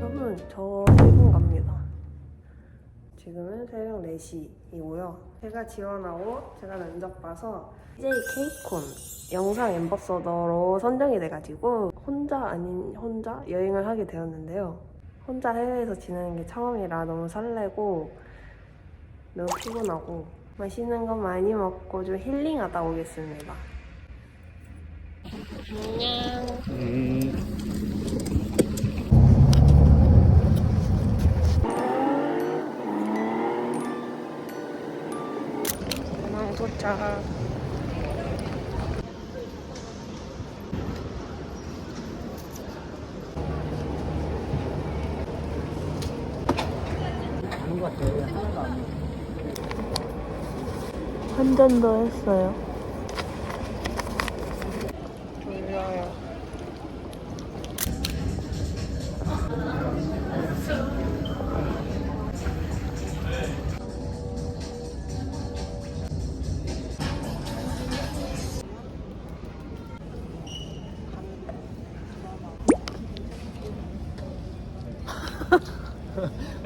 여러분 저 퇴근 갑니다. 지금은 새벽 4시이고요. 제가 지원하고 제가 면접 봐서 CJ 케이콘 영상 앰버서더로 선정이 돼가지고 혼자 아닌 혼자 여행을 하게 되었는데요. 혼자 해외에서 지내는 게 처음이라 너무 설레고 너무 피곤하고 맛있는 거 많이 먹고 좀 힐링하다 오겠습니다. 도착. 한잔 더 했어요.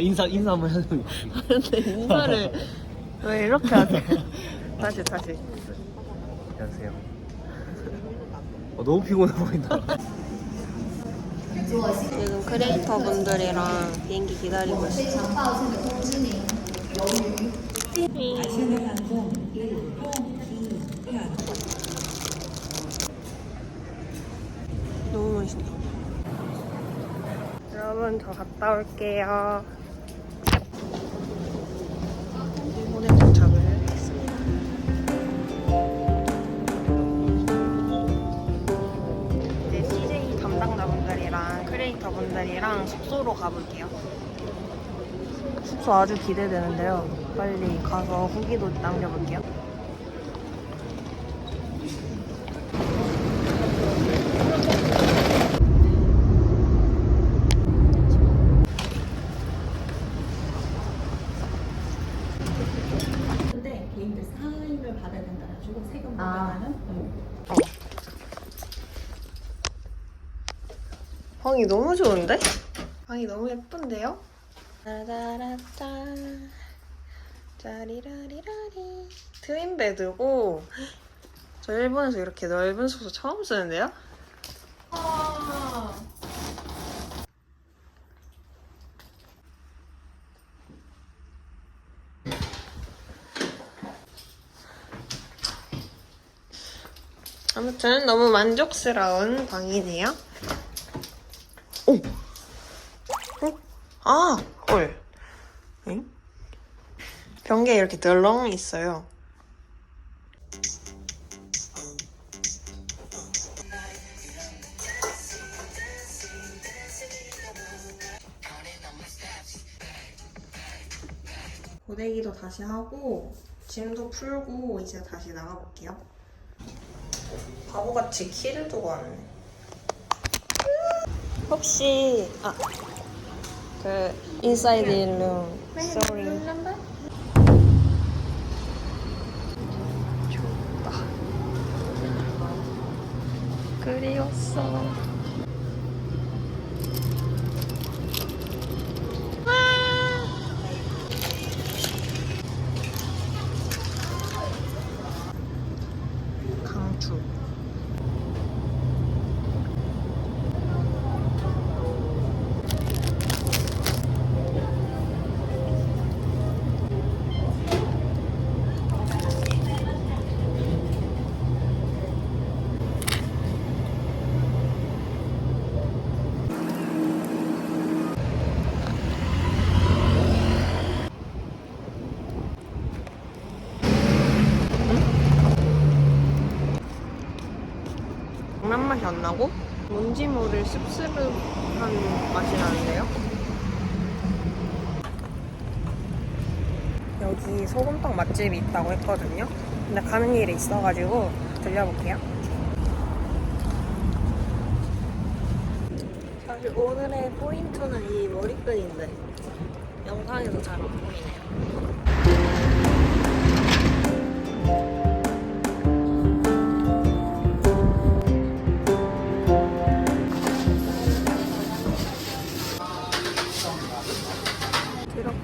인사 인사 한번 해야 되는 거 근데 인사를 왜 이렇게 하세요? 다시 다시. 안녕하세요. 어, 너무 피곤해 보인다. 지금 크리에이터 분들이랑 비행기 기다리고 있어요. 너무 맛있다. 여러분 저 갔다 올게요. 숙소로 가볼게요. 숙소 아주 기대되는데요. 빨리 가서 후기도 남겨볼게요. 근데 개인들 사인을 받아야 된다 가지고 세금 아. 보관하는 방이 너무 좋은데? 방이 너무 예쁜데요? 짜라짠 짜리라리라리 트윈 베드고 저 일본에서 이렇게 넓은 숙소 처음 쓰는데요? 아무튼 너무 만족스러운 방이네요. 오! 어? 아! 헐. 응? 변기에 이렇게 덜렁이 있어요. 고데기도 다시 하고 짐도 풀고 이제 다시 나가볼게요. 바보같이 키를 두고 왔네. 혹시 아, 그 인사이드 룸 sorry. 좋다. 그리웠어 강추 장난 맛이 안 나고 뭔지 모를 씁쓸한 맛이 나는데요. 여기 소금떡 맛집이 있다고 했거든요. 근데 가는 길에 있어가지고 들려볼게요. 사실 오늘의 포인트는 이 머리끈인데 영상에서 잘 안 보이네요.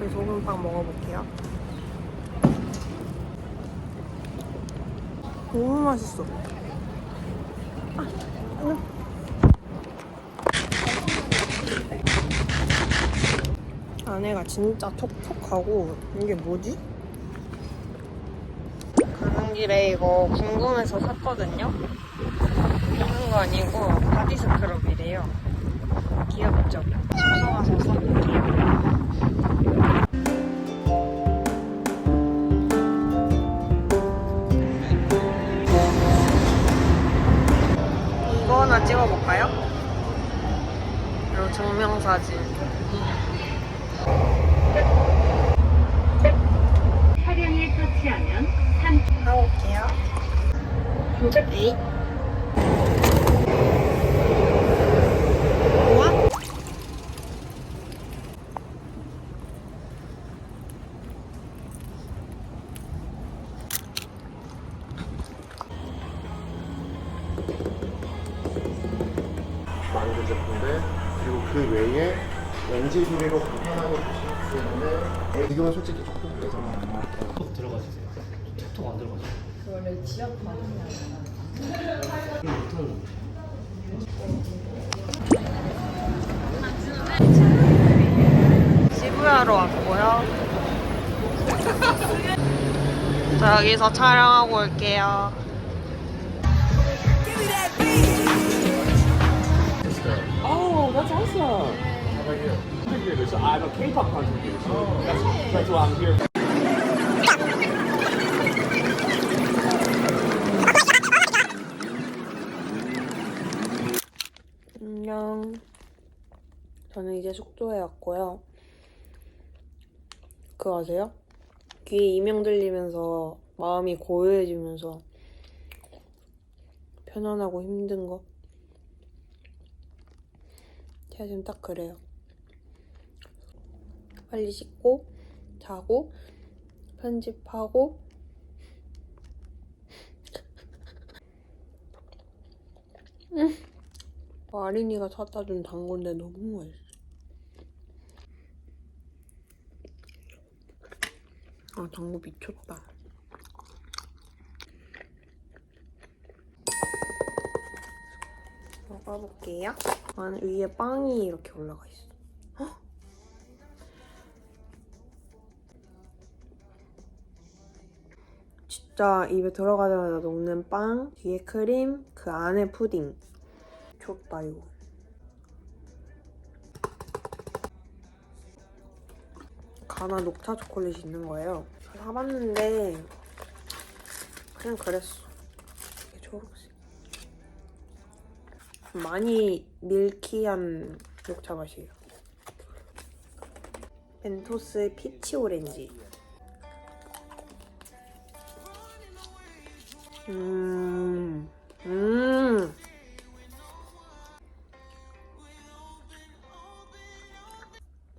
우리 소금빵 먹어볼게요. 너무 맛있어. 아, 응. 안에가 진짜 촉촉하고 이게 뭐지? 가는 길에 이거 궁금해서 샀거든요. 있는 거 아니고 바디 스크럽이래요. 귀엽죠? 가져가서 사볼게요. 증명사진. 차량에 터치하면 3 가볼게요. 에이. 그 외에 렌즈 소리로 간편하게 보실 수 있는데 지금은 솔직히 조금 예전 톡 들어가 주세요. 톡톡 안 들어가죠? 원래 지역 반응이 보통 시부야로 왔고요. 자, 여기서 촬영하고 올게요. Oh, that's awesome. So I'm a K-pop. So that's, that's why I'm here. 안녕. 저는 이제 숙소에 왔고요. 그거 아세요? 귀에 이명 들리면서 마음이 고요해지면서 편안하고 힘든 거. 제가 지금 딱 그래요. 빨리 씻고, 자고, 편집하고, 아린이가 사다 준 단건데 너무 맛있어. 아, 당구 미쳤다. 먹어볼게요. 안에 위에 빵이 이렇게 올라가 있어. 헉! 진짜 입에 들어가자마자 녹는 빵, 뒤에 크림, 그 안에 푸딩. 좋다 이거. 가나 녹차 초콜릿이 있는 거예요. 사봤는데 그냥 그랬어. 이게 초록색. 많이 밀키한 녹차 맛이에요. 벤토스 피치 오렌지. 음, 음.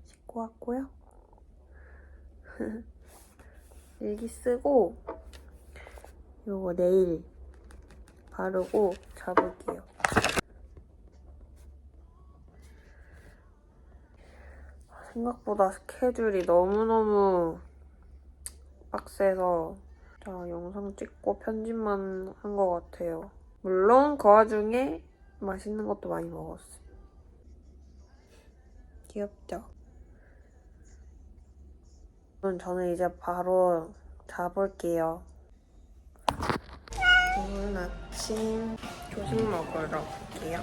씻고 왔고요. 일기 쓰고 요거 내일 바르고 잡을게요. 생각보다 스케줄이 너무너무 빡세서 자 영상 찍고 편집만 한 것 같아요. 물론 그 와중에 맛있는 것도 많이 먹었어요. 귀엽죠? 그럼 저는 이제 바로 자볼게요. 오늘 아침 조식 먹으러 갈게요.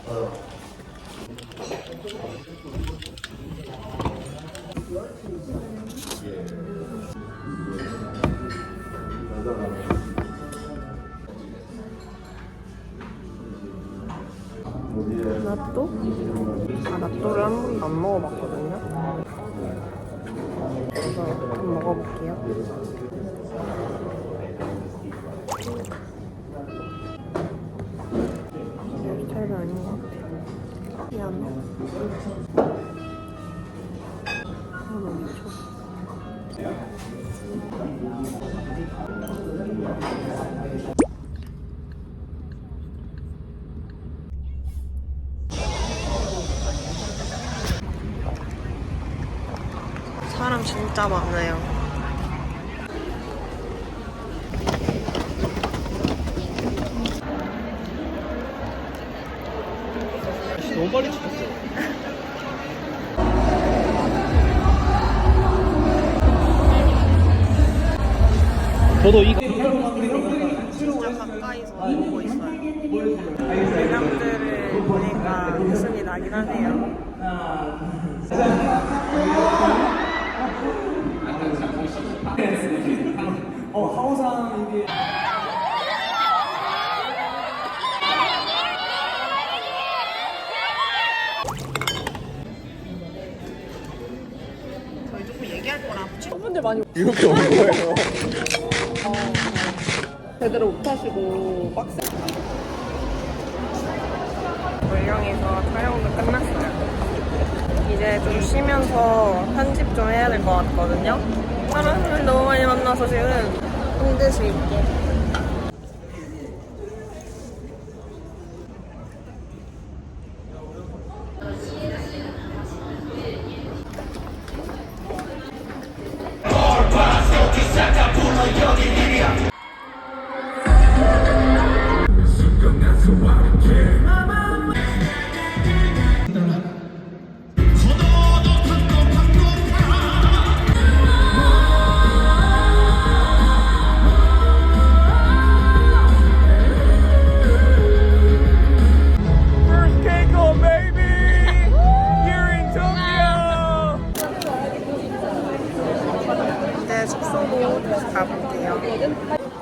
나또? 아, 나또를 한 번도 안 먹어봤거든요. 그래서 한번 먹어볼게요. 내 스타일은 아닌 것 같아. 미안해. 진짜 많아요. 너무 빨리 찍혔어. 저도 이 진짜 가까이서 보고 있어요. 대상들을 보니까 웃음이 나긴 하네요. 저희 조금 얘기할 거라 팬분들 많이 이렇게 온 거예요. 제대로 못하시고 빡세. 물량에서 촬영도 끝났어요. 이제 좀 쉬면서 편집 좀 해야 될 것 같거든요. 사람을 너무 많이 만나서 지금 힘들 수 있게. 이제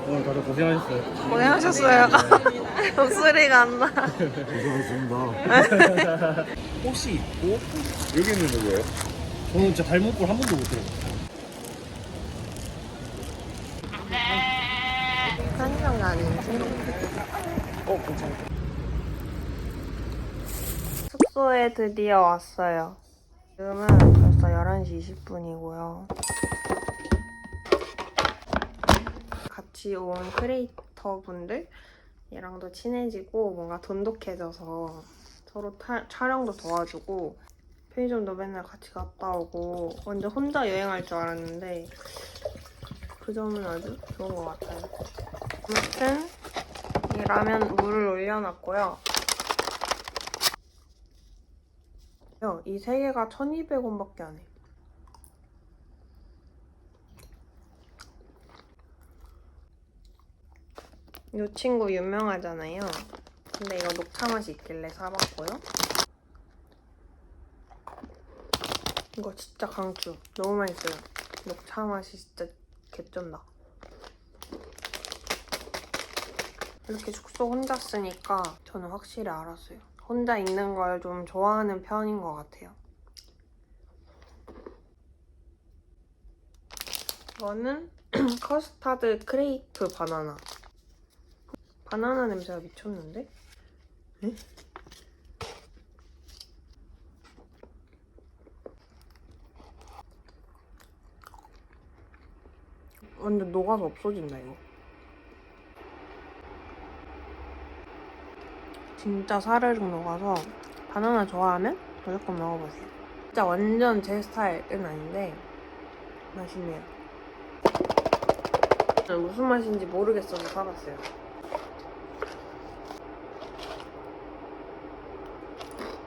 오늘 다들 고생하셨어요. 고생하셨어요. 목소리가 안 나. 옷이 있고 여기 있는 누구예요? 저는 진짜 닮은 꼴한 번도 못 들어요. 편의점 아닌지? 어, 괜찮다. 숙소에 드디어 왔어요. 지금은 벌써 11시 20분이고요. 같이 온 크리에이터 분들이랑도 친해지고 뭔가 돈독해져서 서로 타- 촬영도 도와주고 편의점도 맨날 같이 갔다 오고 완전 혼자 여행할 줄 알았는데 그 점은 아주 좋은 것 같아요. 아무튼 이 라면 물을 올려놨고요. 이 세 개가 1,200원밖에 안 해. 이 친구 유명하잖아요. 근데 이거 녹차 맛이 있길래 사봤고요. 이거 진짜 강추. 너무 맛있어요. 녹차 맛이 진짜 개쩐다. 이렇게 숙소 혼자 쓰니까 저는 확실히 알았어요. 혼자 있는 걸 좀 좋아하는 편인 것 같아요. 이거는 커스타드 크레이프 바나나. 바나나 냄새가 미쳤는데? 에? 완전 녹아서 없어진다 이거. 진짜 사르륵 녹아서 바나나 좋아하면 무조건 먹어보세요. 진짜 완전 제 스타일은 아닌데 맛있네요. 무슨 맛인지 모르겠어서 사봤어요.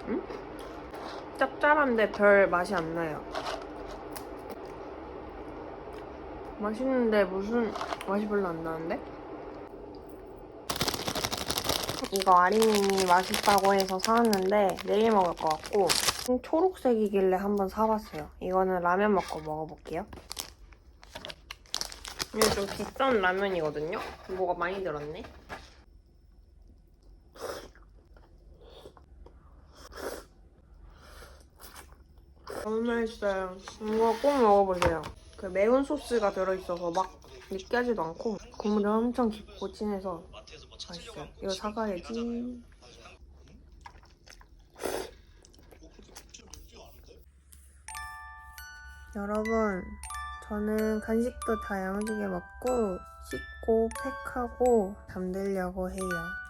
음? 짭짤한데 별 맛이 안 나요. 맛있는데 무슨 맛이 별로 안 나는데? 이거 아리님이 맛있다고 해서 사왔는데 내일 먹을 것 같고 초록색이길래 한번 사봤어요. 이거는 라면 먹고 먹어볼게요. 이거 좀 비싼 라면이거든요? 뭐가 많이 들었네? 너무 맛있어요. 이거 꼭 먹어보세요. 그 매운 소스가 들어있어서 막 느끼하지도 않고 국물이 엄청 깊고 진해서 맛있어요. 이거 사가야지. 여러분, 저는 간식도 다 야무지게 먹고 씻고 팩하고 잠들려고 해요.